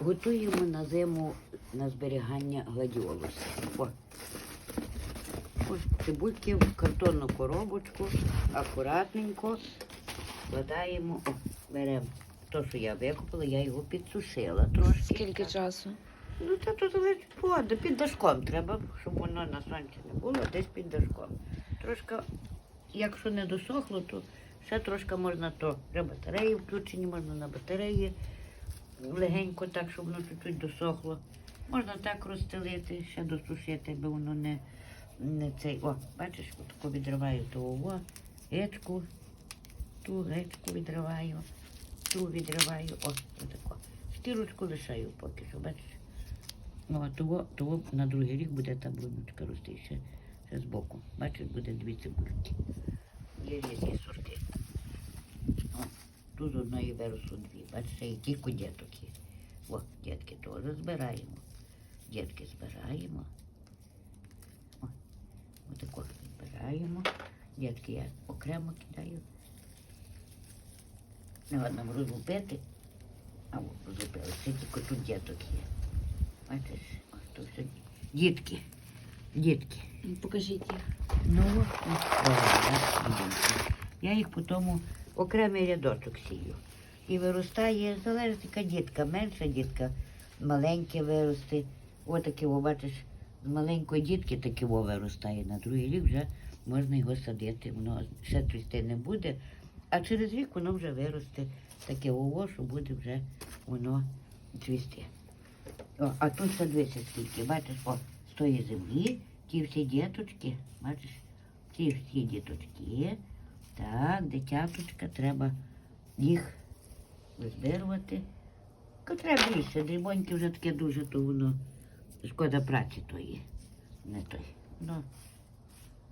Готуємо на зиму на зберігання гладіолуса. О. Ось цибульки в картонну коробочку, акуратненько складаємо, о, беремо те, що я викопала, я його підсушила трошки. Скільки часу? Ну, це то залежить погода. Під дашком треба, щоб воно на сонці не було, десь під дашком. Трошки, якщо не досохло, то ще трошки можна то. Вже батареї включені, можна на батареї легенько так, щоб воно чуть-чуть досохло. Можна так розстелити, ще досушити, аби воно не, не цей. О, бачиш, отако відриваю то ово, гечку, ту гечку відриваю, ту відриваю, о, отако. Шкірочку лишаю поки що, бачиш. Ну, а того, того на другий рік буде та бруночка рости ще, ще збоку. Бачиш, буде дві цибульки. Є різні сорти. Тут з одної виросло дві. Бачиш, які діток є. О, дітки теж збираємо. Дітки збираємо. О, отако збираємо. Дітки я окремо кидаю. Не ладно розлупити. А от розлупили. Це тільки тут діток є. Бачиш, ось то все. Дітки. Дітки. Покажіть їх. Ну, ось. Я їх потім окремий рядочок сію. І виростає, залежить яка дітка, менша дітка, маленьке виросте. Отаке, о, бачиш, з маленької дітки таке виростає. На другий рік вже можна його садити. Воно ще трісти не буде, а через рік воно вже виросте таке ово, що буде вже воно цвісти. О, а тут ще дивися скільки, бачиш, о, з тої землі, ті всі діточки, бачиш, ті всі діточки, так, дитяточка, треба їх визбирувати. Котре більше, дрібоньки вже таке дуже, то воно шкода праці тої, не той. Ну,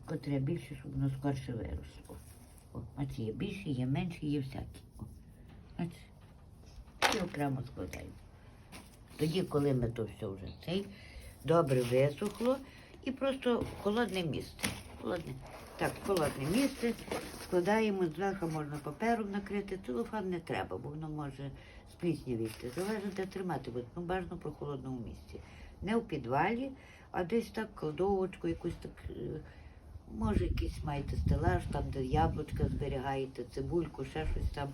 котре більше, щоб воно скорше виросло. О, а ці є більші, є менші, є всякі. О, і окремо складаємо. Тоді, коли ми то все вже цей, добре висохло і просто холодне місце. Холодне. Так, холодне місце складаємо, зверху можна папером накрити, целофан не треба, бо воно може спліснявіти. Залежно де тримати, бо ну, бажано про холодному місці. Не в підвалі, а десь так кладовочку, якусь так, е, може якийсь маєте стелаж, там, де яблучка зберігаєте, цибульку, ще щось там,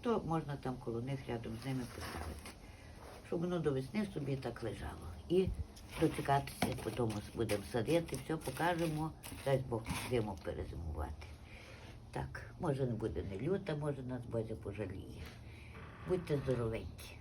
то можна там коло них рядом з ними поставити щоб воно до весни собі так лежало. І дочекатися, потім будемо садити, все покажемо, дасть Бог будемо перезимувати. Так, може не буде не люта, може нас Бозя пожаліє. Будьте здоровенькі.